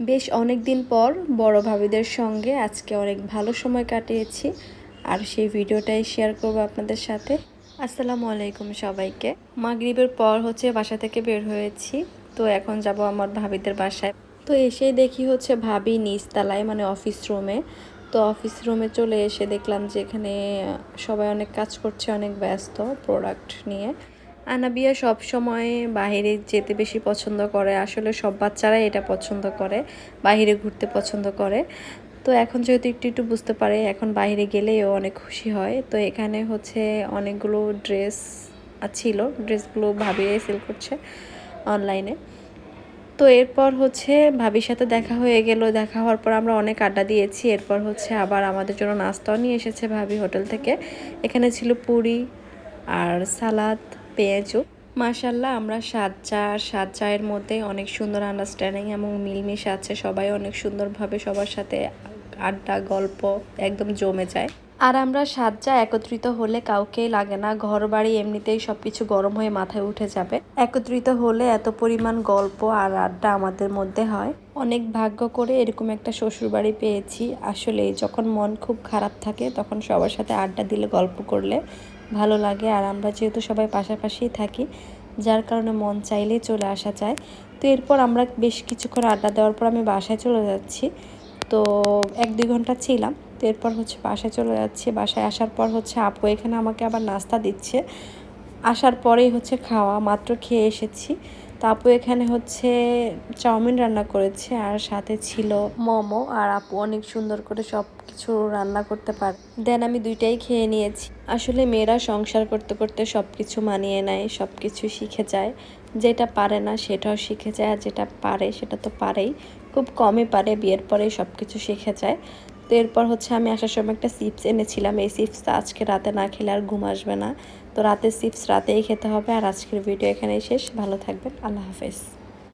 বেশ অনেক দিন পর বড় ভাবিদের সঙ্গে আজকে অনেক ভালো সময় কাটিয়েছি। আর সেই ভিডিওটাই শেয়ার করব আপনাদের সাথে। আসসালামু আলাইকুম সবাইকে। মাগরিবের পর হচ্ছে বাসা থেকে বের হয়েছি। তো এখন যাব আমার ভাবিদের বাসায়। তো এসেই দেখি হচ্ছে ভাবি নিচতলায় মানে অফিস রুমে তো অফিস রুমে চলে এসে দেখলাম যে এখানে সবাই অনেক কাজ করছে, অনেক ব্যস্ত প্রোডাক্ট নিয়ে। আনাবিয়া সব সময় বাইরে যেতে বেশি পছন্দ করে। আসলে সব বাচ্চারাই এটা পছন্দ করে বাইরে ঘুরতে পছন্দ করে। তো এখন যেহেতু একটু একটু বুঝতে পারে, এখন বাইরে গেলেই ও অনেক খুশি হয়। তো এখানে হচ্ছে অনেকগুলো ড্রেস ছিল, ড্রেসগুলো ভাবিয়ে সেল করছে অনলাইনে। তো এরপর হচ্ছে ভাবির সাথে দেখা হয়ে গেল। দেখা হওয়ার পর আমরা অনেক আড্ডা দিয়েছি। এরপর হচ্ছে আবার আমাদের জন্য নাস্তাও নিয়ে এসেছে ভাবি হোটেল থেকে। এখানে ছিল পুরি আর সালাদ। পেঁয়াজু মাশাল্লাহ আমরা সাত চা আর সাত চায়ের মধ্যে অনেক সুন্দর আন্ডারস্ট্যান্ডিং এবং মিলমিশ আছে। সবাই অনেক সুন্দরভাবে সবার সাথে আড্ডা, গল্প একদম জমে যায়। আর আমরা সাজ্জা একত্রিত হলে কাউকেই লাগে না ঘর বাড়ি এমনিতেই সব কিছু গরম হয়ে মাথায় উঠে যাবে। একত্রিত হলে এত পরিমাণ গল্প আর আড্ডা আমাদের মধ্যে হয়। অনেক ভাগ্য করে এরকম একটা শ্বশুর বাড়ি পেয়েছি। আসলে যখন মন খুব খারাপ থাকে, তখন সবার সাথে আড্ডা দিলে, গল্প করলে ভালো লাগে। আর আমরা যেহেতু সবাই পাশাপাশি থাকি, যার কারণে মন চাইলেই চলে আসা যায়। তো এরপর আমরা বেশ কিছুক্ষণ আড্ডা দেওয়ার পর আমি বাসায় চলে যাচ্ছি। তো এক দুই ঘণ্টা ছিলাম। এরপর হচ্ছে বাসায় চলে যাচ্ছি। বাসায় আসার পর হচ্ছে আপু এখানে আমাকে আবার নাস্তা দিচ্ছে। আসার পরেই হচ্ছে খাওয়া, মাত্র খেয়ে এসেছি। তো আপু এখানে হচ্ছে চাউমিন রান্না করেছে আর সাথে ছিল মোমো আর আপু অনেক সুন্দর করে সব কিছু রান্না করতে পারে দেন আমি দুইটাই খেয়ে নিয়েছি। আসলে মেয়েরা সংসার করতে করতে সব কিছু মানিয়ে নেয় সব কিছু শিখে যায়। যেটা পারে না সেটাও শিখে যায়, আর যেটা পারে সেটা তো পারেই। খুব কমই পারে, বিয়ের পরে সব কিছু শিখে যায়। তো এরপর হচ্ছে আমি আসার সময় একটা চিপস এনেছিলাম। এই চিপসটা আজকে রাতে না খেলে আর ঘুম আসবে না। তো রাতের চিপস রাতেই খেতে হবে। আর আজকের ভিডিও এখানেই শেষ। ভালো থাকবেন। আল্লাহ হাফেজ।